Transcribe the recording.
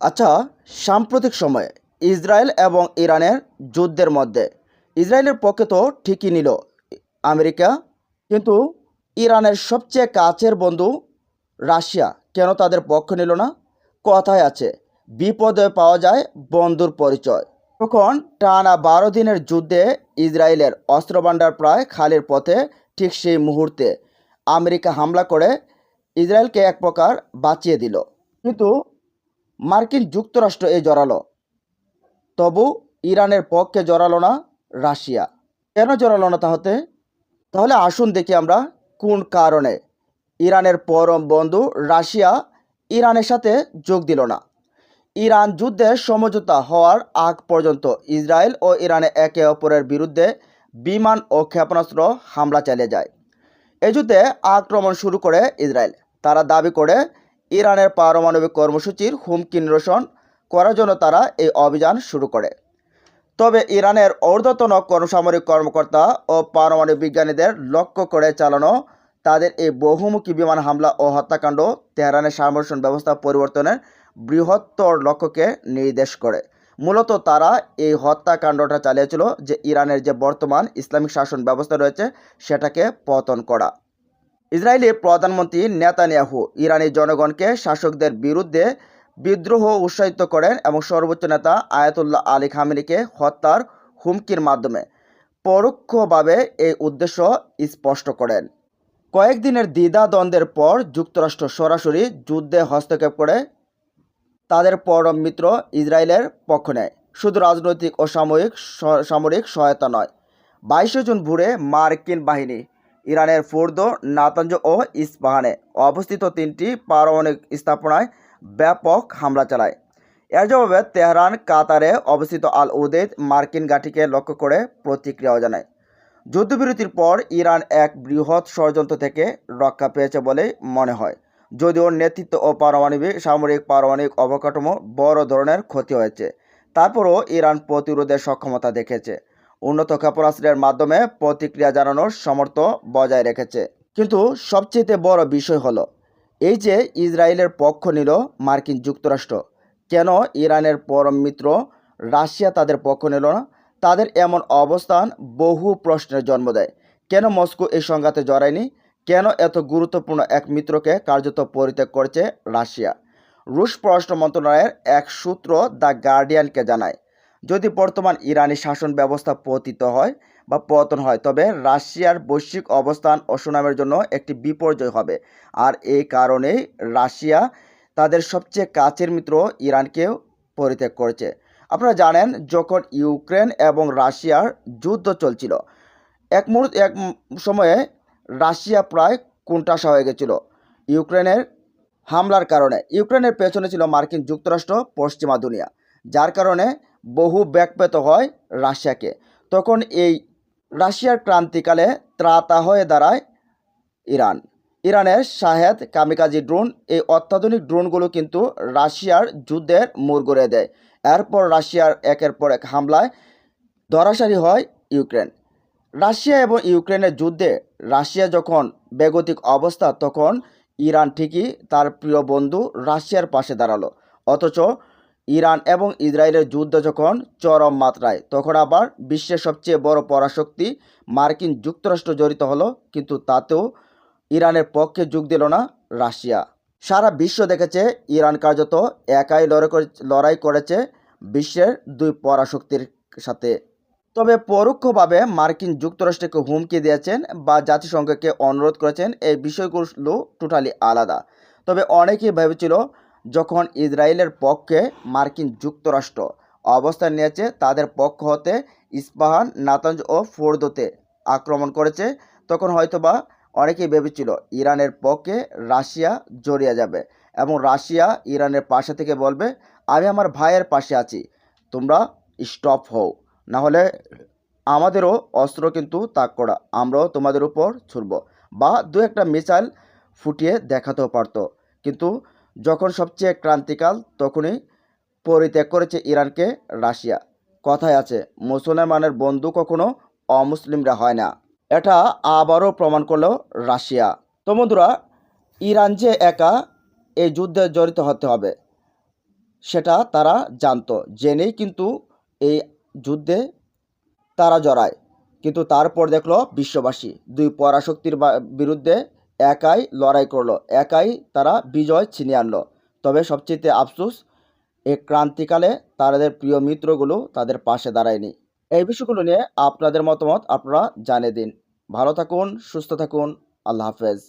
আচ্ছা সাম্প্রতিক সময়ে ইসরায়েল এবং ইরানের যুদ্ধের মধ্যে। ইসরায়েলের পক্ষে তো ঠিকই নিল আমেরিকা, কিন্তু ইরানের সবচেয়ে কাছের বন্ধু রাশিয়া কেন তাদের পক্ষ নিল না? কথায় আছে, বিপদে পাওয়া যায় বন্ধুর পরিচয়। তখন টানা বারো দিনের যুদ্ধে ইসরায়েলের অস্ত্রভাণ্ডার প্রায় খালির পথে ঠিক সেই মুহূর্তে আমেরিকা হামলা করে ইসরায়েলকে এক প্রকার বাঁচিয়ে দিল। কিন্তু মার্কিন যুক্তরাষ্ট্র এই জড়ালো। তবু ইরানের পক্ষে জড়ালো না রাশিয়া। কেন জড়ালো না তাহতে? তাহলে আসুন দেখি আমরা কোন কারণে ইরানের পরম বন্ধু রাশিয়া ইরানের সাথে যোগ দিল না। ইরান যুদ্ধে সমঝোতা হওয়ার আগ পর্যন্ত ইসরায়েল ও ইরানে একে অপরের বিরুদ্ধে বিমান ও ক্ষেপণাস্ত্র হামলা চালিয়ে যায়। এই যুদ্ধে আক্রমণ শুরু করে ইসরায়েল। তারা দাবি করে ইরানের পারমাণবিক কর্মসূচির হুমকি নিরসন করার জন্য তারা এই অভিযান শুরু করে। তবে ইরানের ঊর্ধ্বতন কর্মসামরিক কর্মকর্তা ও পারমাণবিক বিজ্ঞানীদের লক্ষ্য করে চালানো তাদের এই বহুমুখী বিমান হামলা ও হত্যাকাণ্ড তেহরানের সামর্ষণ ব্যবস্থা পরিবর্তনের বৃহত্তর লক্ষ্যকে নির্দেশ করে। মূলত তারা এই হত্যাকাণ্ডটা চালিয়েছিল যে ইরানের যে বর্তমান ইসলামিক শাসন ব্যবস্থা রয়েছে সেটাকে পতন করা। ইসরায়েলি প্রধানমন্ত্রী নেতানিয়াহু ইরানি জনগণকে শাসকদের বিরুদ্ধে বিদ্রোহ উৎসাহিত করেন এবং সর্বোচ্চ নেতা আয়াতুল্লাহ আলী খামেনিকে হত্যার হুমকির মাধ্যমে পরোক্ষভাবে এই উদ্দেশ্য স্পষ্ট করেন। কয়েকদিনের দ্বিধাদ্বন্দ্বের পর যুক্তরাষ্ট্র সরাসরি যুদ্ধে হস্তক্ষেপ করে তাদের পরম মিত্র ইসরায়েলের পক্ষ নেয়। শুধু রাজনৈতিক ও সাময়িক সামরিক সহায়তা নয়, বাইশে জুন ভোরে মার্কিন বাহিনী ইরানের ফুর্দ নাতাঞ্জ ও ইস্পাহানে অবস্থিত তিনটি পারমাণবিক স্থাপনায় ব্যাপক হামলা চালায়। এর জবাবে তেহরান, কাতারে অবস্থিত আল উদেদ মার্কিন ঘাঁটিকে লক্ষ্য করে প্রতিক্রিয়াও জানায়। যুদ্ধবিরতির পর ইরান এক বৃহৎ ষড়যন্ত্র থেকে রক্ষা পেয়েছে বলে মনে হয়। যদিও নেতৃত্ব ও পারমাণবিক সামরিক পারমাণবিক অবকাঠামো বড় ধরনের ক্ষতি হয়েছে, তারপরও ইরান প্রতিরোধের সক্ষমতা দেখেছে। উন্নত ক্ষেপণাস্ত্রের মাধ্যমে প্রতিক্রিয়া জানানোর সমর্থ বজায় রেখেছে। কিন্তু সবচেয়ে বড় বিষয় হলো এই যে ইসরায়েলের পক্ষ নিল মার্কিন যুক্তরাষ্ট্র, কেন ইরানের পরম মিত্র রাশিয়া তাদের পক্ষ নিল না? তাদের এমন অবস্থান বহু প্রশ্নের জন্ম দেয়। কেন মস্কো এই সংঘাতে জড়ায়নি? কেন এত গুরুত্বপূর্ণ এক মিত্রকে কার্যত পরিত্যাগ করেছে রাশিয়া? রুশ পররাষ্ট্র মন্ত্রণালয়ের এক সূত্র দ্য গার্ডিয়ানকে জানায়। যদি বর্তমান ইরানি শাসন ব্যবস্থা পতিত হয় বা পতন হয়, তবে রাশিয়ার বৈশ্বিক অবস্থান ও সুনামের জন্য একটি বিপর্যয় হবে। আর এই কারণেই রাশিয়া তাদের সবচেয়ে কাছের মিত্র ইরানকেও পরিত্যাগ করেছে। আপনারা জানেন, যখন ইউক্রেন এবং রাশিয়ার যুদ্ধ চলছিল, এক মুহূর্ত, এক সময়ে রাশিয়া প্রায় কোণঠাসা হয়ে গেছিল ইউক্রেনের হামলার কারণে। ইউক্রেনের পেছনে ছিল মার্কিন যুক্তরাষ্ট্র, পশ্চিমা দুনিয়া। যার কারণে বহু ব্যাগ পেতে হয় রাশিয়াকে। তখন এই রাশিয়ার ক্রান্তিকালে ত্রাতা হয়ে দাঁড়ায় ইরান। ইরানের শাহেদ কামিকাজি ড্রোন এই অত্যাধুনিক ড্রোনগুলো কিন্তু রাশিয়ার যুদ্ধের মোড় গড়িয়ে দেয়। এরপর রাশিয়ার একের পর এক হামলায় ধরাশায়ী হয় ইউক্রেন। রাশিয়া এবং ইউক্রেনের যুদ্ধে রাশিয়া যখন বেগতিক অবস্থা, তখন ইরান ঠিকই তার প্রিয় বন্ধু রাশিয়ার পাশে দাঁড়াল। অথচ ইরান এবং ইসরায়েলের যুদ্ধ যখন চরম মাত্রায়, তখন আবার বিশ্বের সবচেয়ে বড় পরাশক্তি মার্কিন যুক্তরাষ্ট্র জড়িত হলো, কিন্তু তাতেও ইরানের পক্ষে যোগ দিল না রাশিয়া। সারা বিশ্ব দেখেছে ইরান কার্যত একাই লড়াই করে- লড়াই করেছে বিশ্বের দুই পরাশক্তির সাথে। তবে পরোক্ষভাবে মার্কিন যুক্তরাষ্ট্রকে হুমকি দিয়েছেন বা জাতিসংঘকে অনুরোধ করেছেন এই বিষয়গুলো টোটালি আলাদা। তবে অনেকেই ভেবেছিল যখন ইসরায়েলের পক্ষে মার্কিন যুক্তরাষ্ট্র অবস্থান নিয়েছে, তাদের পক্ষ হতে ইস্পাহান নাতাঞ্জ ও ফোর্দোতে আক্রমণ করেছে। তখন হয়তোবা অনেকেই ভেবেছিল ইরানের পক্ষে রাশিয়া জড়িয়ে যাবে এবং রাশিয়া ইরানের পাশে থেকে বলবে, আমি আমার ভাইয়ের পাশে আছি, তোমরা স্টপ হও। না হলে আমাদেরও অস্ত্র কিন্তু তাক করা, আমরাও তোমাদের উপর ছুড়ব। বা দু একটা মিসাইল ফুটিয়ে দেখাতেও পারতো। কিন্তু যখন সবচেয়ে ক্রান্তিকাল, তখনই পরিত্যাগ করেছে ইরানকে রাশিয়া। কথায় আছে, মুসলমানের বন্ধু কখনো অমুসলিমরা হয় না। এটা আবারও প্রমাণ করল রাশিয়া। তো বন্ধুরা, ইরান যে একা এই যুদ্ধে জড়িত হতে হবে, সেটা তারা জানতো। জেনেই কিন্তু এই যুদ্ধে তারা জড়ায়। কিন্তু তারপর দেখল বিশ্ববাসী। দুই পরাশক্তির বিরুদ্ধে একাই লড়াই করল, একাই তারা বিজয় ছিনিয়ে আনলো। তবে সবচেয়ে আফসোস, এ ক্রান্তিকালে তাদের প্রিয় মিত্রগুলো তাদের পাশে দাঁড়ায়নি। এই বিষয়গুলো নিয়ে আপনাদের মতামত আপনারা জানিয়ে দিন। ভালো থাকুন, সুস্থ থাকুন, আল্লাহ হাফেজ।